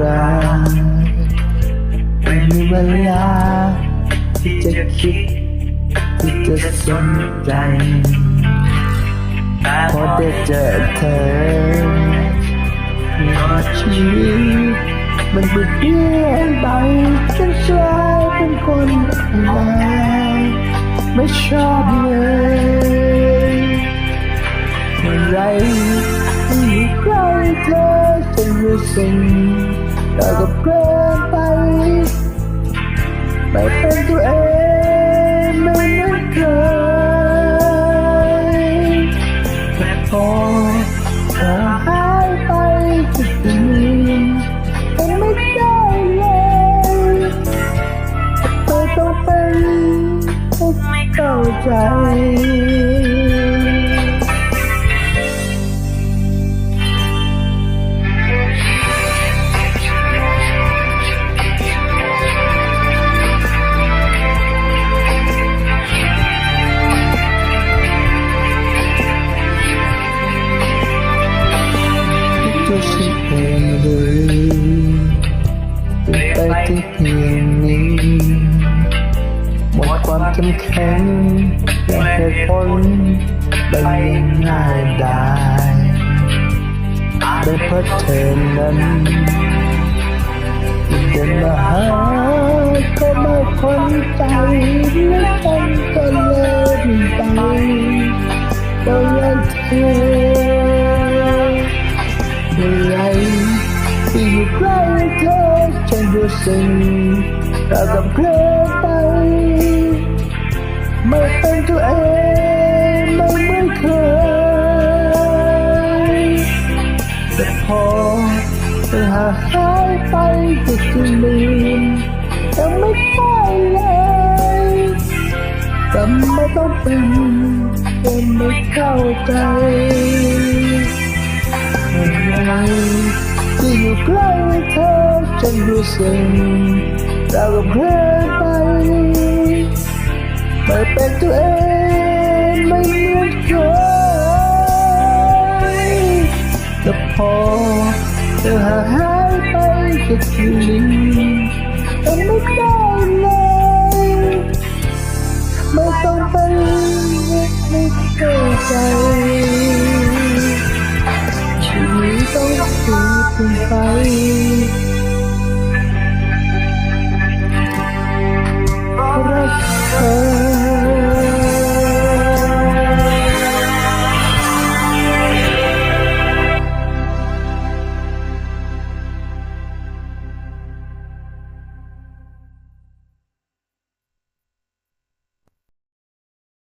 รักไม่มีเวลาที่จะคิดที่จะสนใจพอได้เจอเธอชีวิตมันเปลี่ยนไปจนกลายเป็นคนใหม่ไม่ชอบเลยเมื่อไรที่อยู่ใกล้เธอจะรู้สึก เรากับเกินไป ไม่เป็นตัวเองไม่เหมือนเคยแต่พอเธอหายไปจุดนี้เป็นไม่ได้เลยเธอต้องเป็นให้เข้าใจ ไปที่เพียงนี้หมดความเข้มแข็งและเหตุผลไปง่ายได้ได้เพราะเธอนั้นเดินมาหาก็ไม่คนใจและฉันก็เลยไปก็ยังเธอเมื่อไรที่อยู่ใกล้เธอ ฉันรู้สึกเรากับเพลไป ไม่เป็นตัวเองไม่เหมือนเคยแต่พอเธอหาหายไปก็จะลืมยังไม่ได้เลยแต่ไม่ต้องเป็นเป็นไม่เข้าใจอะไร อยู่ใกล้เธอฉันรู้สึกเรากับเพลินไปไม่เป็นตัวเองไม่เหมือนเคยแต่พอเธอหาหายไปก็คือลืมแต่ไม่ได้ In